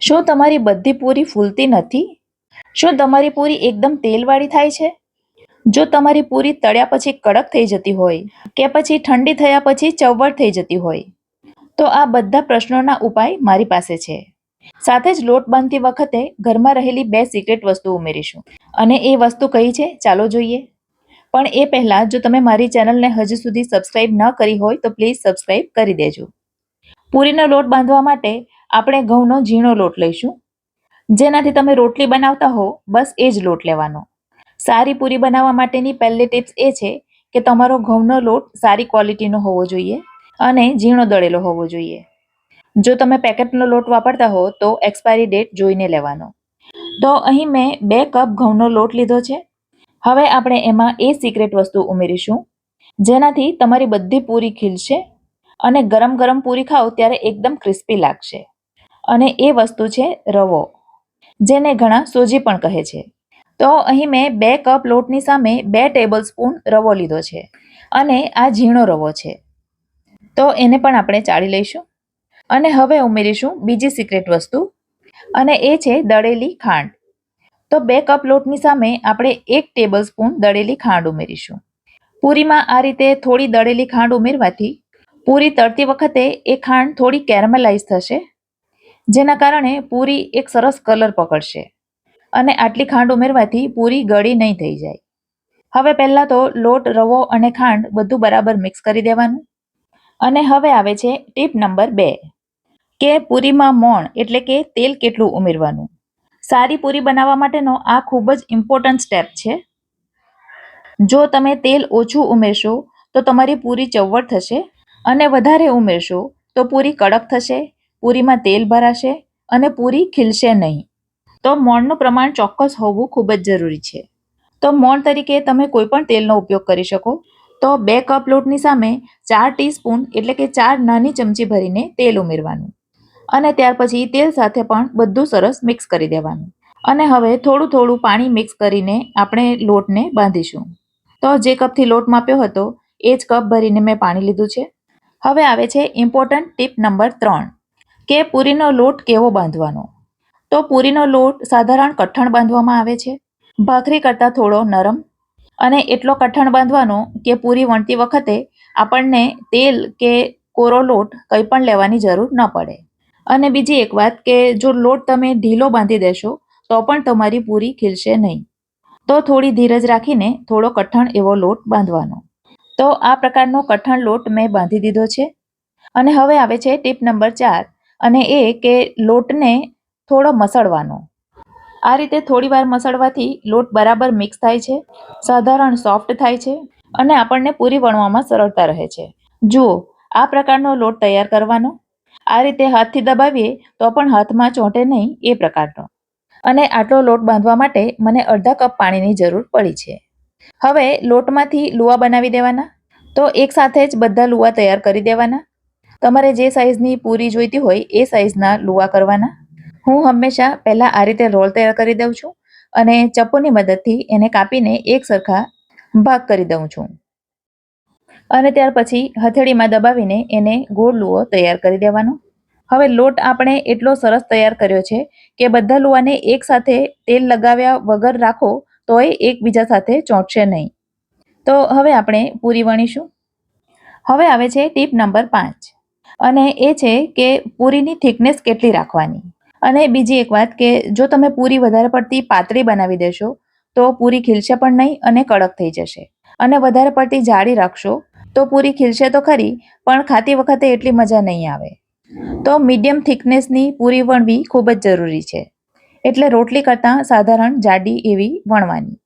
શું તમારી બધી પૂરી ફૂલતી નથી? શું તમારી પૂરી એકદમ તેલવાળી થાય છે? જો તમારી પૂરી તળ્યા પછી કડક થઈ જતી હોય કે પછી ઠંડી થયા પછી ચવડ થઈ જતી હોય, તો આ બધા પ્રશ્નોના ઉપાય મારી પાસે છે. સાથે જ લોટ બાંધતી વખતે ઘરમાં રહેલી બે સિક્રેટ વસ્તુ ઉમેરીશું. અને એ વસ્તુ કઈ છે ચાલો જોઈએ. પણ એ પહેલાં જો તમે મારી ચેનલને હજુ સુધી સબસ્ક્રાઇબ ન કરી હોય તો પ્લીઝ સબસ્ક્રાઇબ કરી દેજો. પૂરીનો લોટ બાંધવા માટે આપણે ઘઉંનો ઝીણો લોટ લઈશું. જેનાથી તમે રોટલી બનાવતા હો બસ એ જ લોટ લેવાનો. સારી પૂરી બનાવવા માટેની પહેલી ટિપ્સ એ છે કે તમારો ઘઉંનો લોટ સારી ક્વોલિટીનો હોવો જોઈએ અને ઝીણો દળેલો હોવો જોઈએ. જો તમે પેકેટનો લોટ વાપરતા હો તો એક્સપાયરી ડેટ જોઈને લેવાનો. તો અહીં મેં બે કપ ઘઉંનો લોટ લીધો છે. હવે આપણે એમાં એ સિક્રેટ વસ્તુ ઉમેરીશું. જેનાથી તમારી બધી પૂરી ખીલશે અને ગરમ ગરમ પૂરી ખાઓ ત્યારે એકદમ ક્રિસ્પી લાગશે. અને એ વસ્તુ છે રવો, જેને ઘણા સોજી પણ કહે છે. તો અહીં મેં બે કપ લોટની સામે બે ટેબલ સ્પૂન રવો લીધો છે અને આ ઝીણો રવો છે. તો એને પણ આપણે ચાળી લઈશું અને હવે ઉમેરીશું બીજી સિક્રેટ વસ્તુ અને એ છે દળેલી ખાંડ. તો બે કપ લોટની સામે આપણે એક ટેબલ સ્પૂન દળેલી ખાંડ ઉમેરીશું. પૂરીમાં આ રીતે થોડી દળેલી ખાંડ ઉમેરવાથી પૂરી તળતી વખતે એ ખાંડ થોડી કેરમલાઇઝ થશે જેના કારણે પૂરી એક સરસ કલર પકડશે. અને આટલી ખાંડ ઉમેરવાથી પૂરી ગળી નહીં થઈ જાય. હવે પહેલાં તો લોટ, રવો અને ખાંડ બધું બરાબર મિક્સ કરી દેવાનું. અને હવે આવે છે ટીપ નંબર બે. કે પૂરીમાં મોણ એટલે કે તેલ કેટલું ઉમેરવાનું. સારી પૂરી બનાવવા માટેનો આ ખૂબ જ ઇમ્પોર્ટન્ટ સ્ટેપ છે. જો તમે તેલ ઓછું ઉમેરશો, તો તમારી પૂરી ચવડ થશે અને વધારે ઉમેરશો, તો પૂરી કડક થશે પૂરીમાં તેલ ભરાશે અને પૂરી ખીલશે નહીં. તો મોણનું પ્રમાણ ચોક્કસ હોવું ખૂબ જ જરૂરી છે. તો મોણ તરીકે તમે કોઈ પણ તેલનો ઉપયોગ કરી શકો. તો બે કપ લોટની સામે ચાર ટીસ્પૂન એટલે કે ચાર નાની ચમચી ભરીને તેલ ઉમેરવાનું. અને ત્યાર પછી તેલ સાથે પણ બધું સરસ મિક્સ કરી દેવાનું. અને હવે થોડું થોડું પાણી મિક્સ કરીને આપણે લોટને બાંધીશું. તો જે કપથી લોટ માપ્યો હતો, એ જ કપ ભરીને મેં પાણી લીધું છે. હવે આવે છે ઇમ્પોર્ટન્ટ ટીપ નંબર ત્રણ. કે પૂરીનો લોટ કેવો બાંધવાનો? તો પૂરીનો લોટ સાધારણ કઠણ બાંધવામાં આવે છે. ભાખરી કરતાં થોડો નરમ અને એટલો કઠણ બાંધવાનો કે પૂરી વણતી વખતે આપણને તેલ કે કોરો લોટ કંઈ પણ લેવાની જરૂર ન પડે. અને બીજી એક વાત કે જો લોટ તમે ઢીલો બાંધી દેશો, તો પણ તમારી પૂરી ખીલશે નહીં. તો થોડી ધીરજ રાખીને થોડો કઠણ એવો લોટ બાંધવાનો. તો આ પ્રકારનો કઠણ લોટ મેં બાંધી દીધો છે. અને હવે આવે છે ટીપ નંબર ચાર. અને એ કે લોટને થોડો મસળવાનો. આ રીતે થોડી વાર મસળવાથી લોટ બરાબર મિક્સ થાય છે, સાધારણ સોફ્ટ થાય છે અને આપણને પૂરી વણવામાં સરળતા રહે છે. જુઓ, આ પ્રકારનો લોટ તૈયાર કરવાનો. આ રીતે હાથથી દબાવીએ તો પણ હાથમાં ચોંટે નહીં એ પ્રકારનો. અને આટલો લોટ બાંધવા માટે મને અડધા કપ પાણીની જરૂર પડી છે. હવે લોટમાંથી લુવા બનાવી દેવાના. તો એકસાથે જ બધા લુવા તૈયાર કરી દેવાના. તમારે જે સાઈઝની પૂરી જોઈતી હોય એ સાઈઝના લુવા કરવાના. હું હંમેશા પહેલાં આ રીતે રોલ તૈયાર કરી દઉં છું અને ચપ્પુની મદદથી એને કાપીને એક સરખા ભાગ કરી દઉં છું. અને ત્યાર પછી હથેળીમાં દબાવીને એને ગોળ લુઓ તૈયાર કરી દેવાનો. હવે લોટ આપણે એટલો સરસ તૈયાર કર્યો છે કે બધા લુવાને એક સાથે તેલ લગાવ્યા વગર રાખો તોય એકબીજા સાથે ચોંટશે નહીં. તો હવે આપણે પૂરી વણીશું. હવે આવે છે ટીપ નંબર પાંચ. અને એ છે કે પૂરીની થિકનેસ કેટલી રાખવાની? અને બીજી એક વાત કે જો તમે પૂરી વધારે પડતી પાતળી બનાવી દેશો, તો પૂરી ખીલશે પણ નહીં અને કડક થઈ જશે. અને વધારે પડતી જાડી રાખશો, તો પૂરી ખીલશે તો ખરી, પણ ખાતી વખતે એટલી મજા નહીં આવે. તો મીડિયમ થિકનેસની પૂરી વણવી ખૂબ જ જરૂરી છે. એટલે રોટલી કરતાં સાધારણ જાડી એવી વણવાની.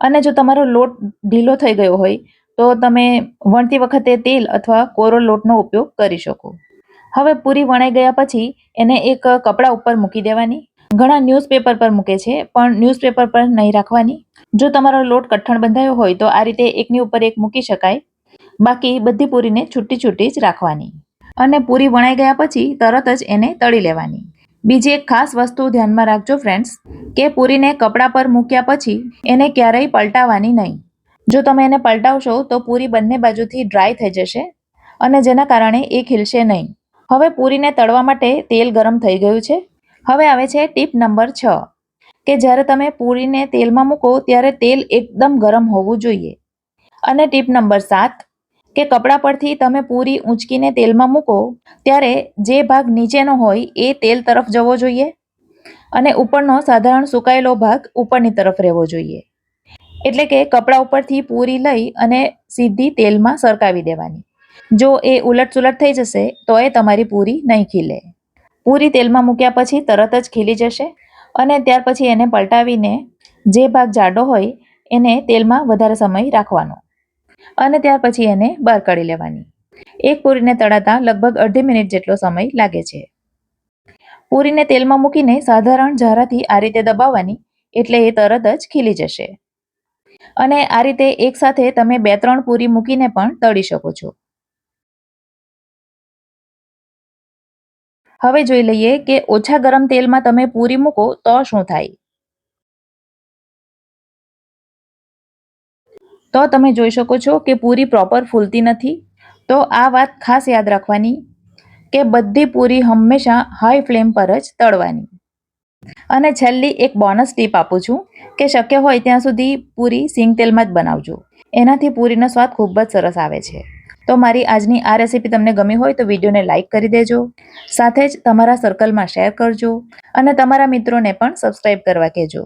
અને જો તમારો લોટ ઢીલો થઈ ગયો હોય તો તમે વણતી વખતે તેલ અથવા કોરો લોટનો ઉપયોગ કરી શકો. હવે પૂરી વણાઈ ગયા પછી એને એક કપડા ઉપર મૂકી દેવાની. ઘણા ન્યૂઝપેપર પર મૂકે છે, પણ ન્યૂઝપેપર પર નહીં રાખવાની. જો તમારો લોટ કઠણ બંધાયો હોય તો આ રીતે એકની ઉપર એક મૂકી શકાય. બાકી બધી પૂરીને છૂટી છૂટી જ રાખવાની. અને પૂરી વણાઈ ગયા પછી તરત જ એને તળી લેવાની. બીજી એક ખાસ વસ્તુ ધ્યાનમાં રાખજો ફ્રેન્ડ્સ કે પૂરીને કપડા પર મૂક્યા પછી એને ક્યારેય પલટાવવાની નહીં. જો તમે એને પલટાવશો, તો પૂરી બંને બાજુથી ડ્રાય થઈ જશે અને જેના કારણે એ ખીલશે નહીં. હવે પૂરીને તળવા માટે તેલ ગરમ થઈ ગયું છે. હવે આવે છે ટીપ નંબર છ, કે જ્યારે તમે પૂરીને તેલમાં મૂકો ત્યારે તેલ એકદમ ગરમ હોવું જોઈએ. અને ટીપ નંબર સાત, કે કપડા પરથી તમે પૂરી ઊંચકીને તેલમાં મૂકો ત્યારે જે ભાગ નીચેનો હોય એ તેલ તરફ જવો જોઈએ અને ઉપરનો સાધારણ સુકાયેલો ભાગ ઉપરની તરફ રહેવો જોઈએ. એટલે કે કપડા ઉપરથી પૂરી લઈ અને સીધી તેલમાં સરકાવી દેવાની. જો એ ઉલટસુલટ થઈ જશે, તો એ તમારી પૂરી નહીં ખીલે. પૂરી તેલમાં મૂક્યા પછી તરત જ ખીલી જશે અને ત્યાર પછી એને પલટાવીને જે ભાગ જાડો હોય, એને તેલમાં વધારે સમય રાખવાનો. અને ત્યાર પછી એને બહાર કાઢી લેવાની. એક પૂરીને તળાતા લગભગ અડધી મિનિટ જેટલો સમય લાગે છે. પૂરીને તેલમાં મૂકીને સાધારણ ઝારાથી આ રીતે દબાવવાની એટલે એ તરત જ ખીલી જશે. અને આ રીતે એકસાથે તમે બે ત્રણ પૂરી મૂકીને પણ તળી શકો છો. હવે જોઈ લઈએ કે ઓછા ગરમ તેલમાં તમે પૂરી મૂકો તો શું થાય? તો તમે જોઈ શકો છો કે પૂરી પ્રોપર ફૂલતી નથી. તો આ વાત ખાસ યાદ રાખવાની કે બધી પૂરી હંમેશા હાઈ ફ્લેમ પર જ તળવાની. અને છેલ્લી એક બોનસ ટીપ આપું છું કે શક્ય હોય ત્યાં સુધી પૂરી સિંગ તેલમાં જ બનાવજો. એનાથી પૂરીનો સ્વાદ ખૂબ જ સરસ આવે છે. તો મારી આજની આ રેસીપી તમને ગમી હોય તો વિડીયોને લાઇક કરી દેજો. સાથે જ તમારા સર્કલમાં શેર કરજો અને તમારા મિત્રોને પણ સબસ્ક્રાઇબ કરવા કહેજો.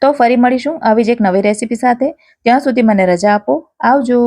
તો ફરી મળીશું આવી જ એક નવી રેસીપી સાથે. ત્યાં સુધી મને રજા આપો. આવજો!